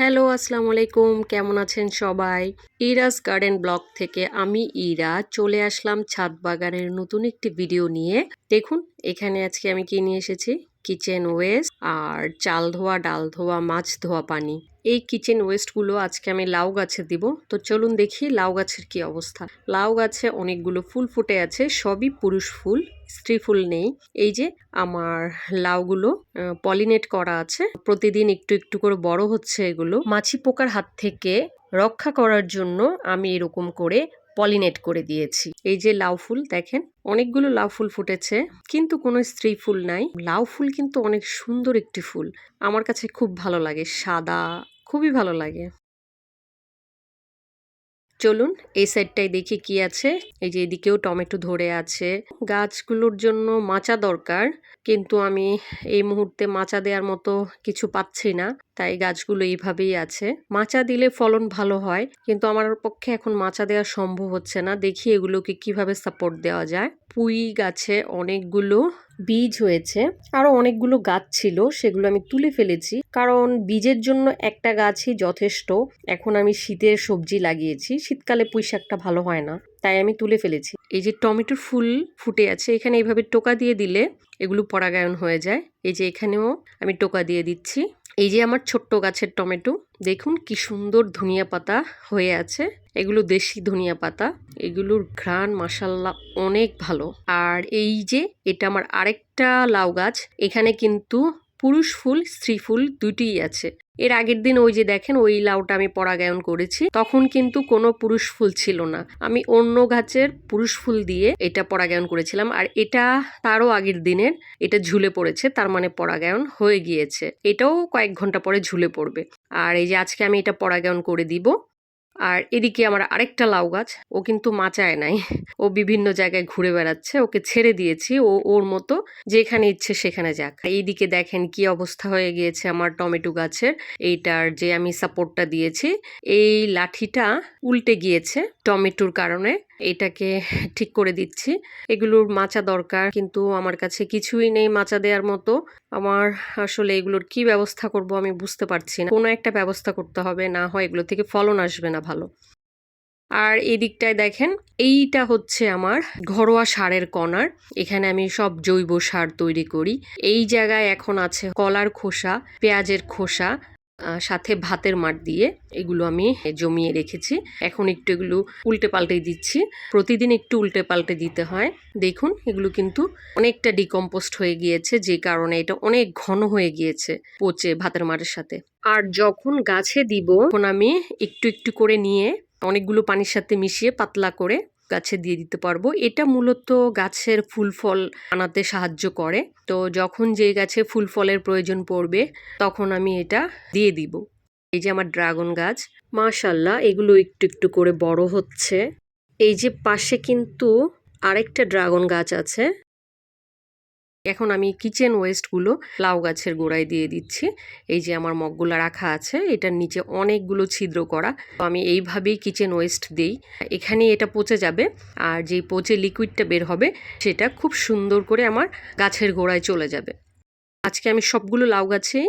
Hello আসসালামু আলাইকুম কেমন আছেন সবাই? ইরাস গার্ডেন ব্লগ থেকে আমি ইরা চলে আসলাম ছাদ বাগানের নতুন একটি ভিডিও নিয়ে। দেখুন, এখানে আজকে আমি কি নিয়ে এসেছি? কিচেন ওয়েস্ট আর চাল ধোয়া, ডাল ধোয়া, মাছ ধোয়া পানি। এই কিচেন ওয়েস্টগুলো আজকে আমি লাউ গাছে দিব। তো চলুন দেখি লাউ গাছের কি অবস্থা। লাউ গাছে অনেকগুলো ফুল ফুটে আছে, সবই পুরুষ ফুল, স্ত্রী ফুল নেই। এই যে আমার লাউগুলো পলিনেট করা আছে। প্রতিদিন একটু একটু করে বড় হচ্ছে এগুলো। মাছি পোকার হাত থেকে রক্ষা করার জন্য আমি এরকম করে পলিনেট করে দিয়েছি। এই যে লাউ ফুল, দেখেন, অনেকগুলো লাউ ফুল ফুটেছে, কিন্তু কোনো স্ত্রী ফুল নাই। লাউ ফুল কিন্তু অনেক সুন্দর একটি ফুল। আমার কাছে খুব ভালো লাগে, সাদা, খুবই ভালো লাগে। চলুন, এই সাইডটাই দেখি কি আছে। এই যে এদিকেও টমেটো ধরে আছে। গাছগুলোর জন্য মাচা দরকার, কিন্তু আমি এই মুহূর্তে মাচা দেওয়ার মতো কিছু পাচ্ছি না। তাই গাছগুলো এইভাবেই আছে। মাচা দিলে ফলন ভালো হয়, কিন্তু আমার পক্ষে এখন মাচা দেওয়া সম্ভব হচ্ছে না। দেখি এগুলোকে কীভাবে সাপোর্ট দেওয়া যায়। পুঁই গাছে অনেকগুলো বীজ হয়েছে আরও অনেকগুলো গাছ ছিল, সেগুলো আমি তুলে ফেলেছি। কারণ বীজের জন্য একটা গাছই যথেষ্ট। এখন আমি শীতের সবজি লাগিয়েছি, শীতকালে পুঁই শাকটা ভালো হয় না, তাই আমি তুলে ফেলেছি। এই যে টমেটোর ফুল ফুটে আছে, এখানে এইভাবে টোকা দিয়ে দিলে এগুলো পরাগায়ন হয়ে যায়। এই যে এখানেও আমি টোকা দিয়ে দিচ্ছি। এই যে আমার ছোট্ট গাছের টমেটো, দেখুন কি সুন্দর ধনিয়া পাতা হয়ে আছে। এগুলো দেশি ধনিয়া পাতা, এগুলোর ঘ্রাণ মাসাল্লা অনেক ভালো। আর এই যে এটা আমার আরেকটা লাউ গাছ, এখানে কিন্তু পুরুষ ফুল, স্ত্রী ফুল দুটিই আছে। এর আগের দিন ওই যে দেখেন, ওই লাউটা আমি পরাগায়ন করেছি। তখন কিন্তু কোনো পুরুষ ফুল ছিল না। আমি অন্য গাছের পুরুষ ফুল দিয়ে এটা পরাগায়ন করেছিলাম। আর এটা তারও আগের দিনের, এটা ঝুলে পড়েছে, তার মানে পরাগায়ন হয়ে গিয়েছে। এটাও কয়েক ঘণ্টা পরে ঝুলে পড়বে। আর এই যে আজকে আমি এটা পরাগায়ন করে দিব। আর এদিকে আমার আরেকটা লাউ গাছ, ও কিন্তু মাচায় নাই। ও বিভিন্ন জায়গায় ঘুরে বেড়াচ্ছে, ওকে ছেড়ে দিয়েছি, ও ওর মতো যেখানে ইচ্ছে সেখানে যাক। এইদিকে দেখেন কি অবস্থা হয়ে গিয়েছে আমার টমেটো গাছের, এইটার যে আমি সাপোর্টটা দিয়েছি, এই লাঠিটা উল্টে গিয়েছে টমেটোর কারণে। এটাকে ঠিক করে দিচ্ছি। এগুলোর মাচা দরকার, কিন্তু আমার কাছে কিছুই নেই মাচা দেওয়ার মতো। আমার আসলে এগুলোর কি ব্যবস্থা করব আমি বুঝতে পারছি না। কোনো একটা ব্যবস্থা করতে হবে, না হয় এগুলো থেকে ফলন আসবে না ভালো। আর এই দিকটায় দেখেন, এইটা হচ্ছে আমার ঘরোয়া সারের কণার। এখানে আমি সব জৈব সার তৈরি করি। এই জায়গায় এখন আছে কলার খোসা, পেঁয়াজের খোসা সাথে ভাতের মাঠ দিয়ে এগুলো আমি জমিয়ে রেখেছি। এখন একটু এগুলো উল্টে পাল্টে দিচ্ছি। প্রতিদিন একটু উল্টে পাল্টে দিতে হয়। দেখুন, এগুলো কিন্তু অনেকটা ডিকম্পোস্ট হয়ে গিয়েছে, যে কারণে এটা অনেক ঘন হয়ে গিয়েছে পচে ভাতের মাঠের সাথে। আর যখন গাছে দিব, তখন আমি একটু একটু করে নিয়ে অনেকগুলো পানির সাথে মিশিয়ে পাতলা করে গাছে দিয়ে দিতে পারব। এটা মূলত গাছের ফুল ফল আনাতে সাহায্য করে। তো যখন যে গাছে ফুল ফলের প্রয়োজন পড়বে, তখন আমি এটা দিয়ে দিব। এই যে আমার ড্রাগন গাছ, মাশাল্লাহ, এগুলো একটু একটু করে বড় হচ্ছে। এই যে পাশে কিন্তু আরেকটা ড্রাগন গাছ আছে। এখন আমি কিচেন ওয়েস্টগুলো লাউ গাছের গোড়ায় দিয়ে দিচ্ছি। এই যে আমার মগগুলো রাখা আছে, এটার নিচে অনেকগুলো ছিদ্র করা। তো আমি এইভাবেই কিচেন ওয়েস্ট দিই। এখানে এটা পচে যাবে, আর যেই পচে লিকুইডটা বের হবে, সেটা খুব সুন্দর করে আমার গাছের গোড়ায় চলে যাবে। আজকে আমি সবগুলো লাউ গাছে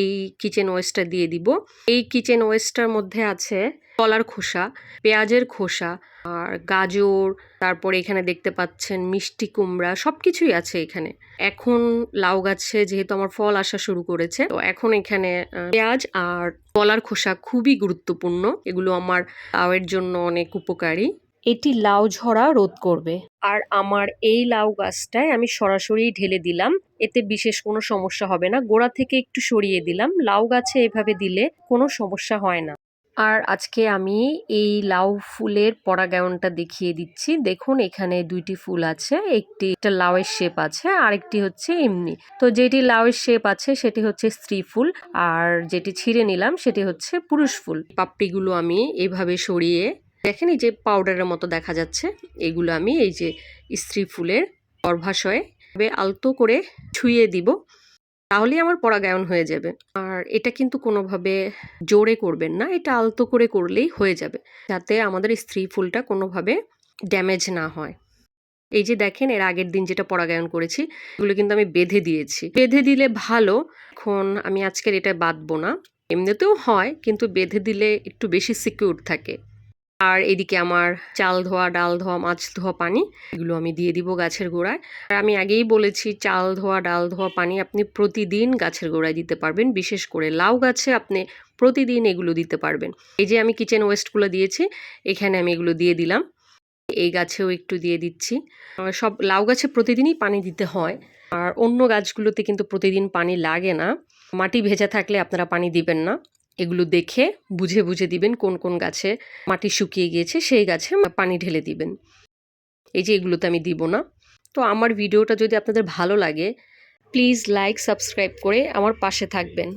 এই কিচেন ওয়েস্টটা দিয়ে দিব। এই কিচেন ওয়েস্টটার মধ্যে আছে কলার খোসা, পেঁয়াজের খোসা, আর গাজর, তারপরে এখানে দেখতে পাচ্ছেন মিষ্টি কুমড়া সব কিছুই আছে এখানে। এখন লাউ গাছে যেহেতু আমার ফল আসা শুরু করেছে, তো এখন এখানে পেঁয়াজ আর কলার খোসা খুবই গুরুত্বপূর্ণ। এগুলো আমার লাউয়ের জন্য অনেক উপকারী। এটি লাউ ঝরা রোধ করবে। আর আমার এই লাউ গাছটায় আমি সরাসরি ঢেলে দিলাম। এতে বিশেষ কোনো সমস্যা হবে না। গোড়া থেকে একটু সরিয়ে দিলাম। লাউ গাছে এভাবে দিলে কোনো সমস্যা হয় না। আর আজকে আমি এই লাউ ফুলের পরাগায়নটা দেখিয়ে দিচ্ছি। দেখুন, এখানে দুইটি ফুল আছে। একটি একটা লাউয়ের শেপ আছে আর একটি হচ্ছে এমনি। তো যেটি লাউয়ের শেপ আছে, সেটি হচ্ছে স্ত্রী ফুল। আর যেটি ছিঁড়ে নিলাম, সেটি হচ্ছে পুরুষ ফুল। পাপড়িগুলো আমি এভাবে সরিয়ে দেখেন এই যে পাউডারের মতো দেখা যাচ্ছে। এগুলো আমি এই যে স্ত্রী ফুলের গর্ভাশয়ে আলতো করে ছুঁয়ে দিব, তাহলেই আমার পরাগায়ন হয়ে যাবে। আর এটা কিন্তু কোনোভাবে জোরে করবেন না, এটা আলতো করে করলেই হয়ে যাবে, যাতে আমাদের স্ত্রী ফুলটা কোনোভাবে ড্যামেজ না হয়। এই যে দেখেন, এর আগের দিন যেটা পরাগায়ন করেছি, এগুলো কিন্তু আমি বেঁধে দিয়েছি। বেঁধে দিলে ভালো, এখন আমি আজকের এটা বাঁধবো না। এমনিতেও হয়, কিন্তু বেঁধে দিলে একটু বেশি সিকিউর থাকে। আর এদিকে আমার চাল ধোয়া, ডাল ধোয়া, মাছ ধোয়া পানি, এগুলো আমি দিয়ে দিব গাছের গোড়ায়। আর আমি আগেই বলেছি, চাল ধোয়া, ডাল ধোয়া পানি আপনি প্রতিদিন গাছের গোড়ায় দিতে পারবেন। বিশেষ করে লাউ গাছে আপনি প্রতিদিন এগুলো দিতে পারবেন। এই যে আমি কিচেন ওয়েস্টগুলো দিয়েছি, এখানে আমি এগুলো দিয়ে দিলাম। এই গাছেও একটু দিয়ে দিচ্ছি। সব লাউ গাছে প্রতিদিনই পানি দিতে হয়। আর অন্য গাছগুলোতে কিন্তু প্রতিদিন পানি লাগে না। মাটি ভেজা থাকলে আপনারা পানি দিবেন না। এগুলো দেখে বুঝে বুঝে দিবেন কোন কোন গাছে মাটি শুকিয়ে গিয়েছে, সেই গাছে পানি ঢেলে দিবেন। এই যে এগুলোতে আমি দিব না। তো আমার ভিডিওটা যদি আপনাদের ভালো লাগে প্লিজ লাইক সাবস্ক্রাইব করে আমার পাশে থাকবেন।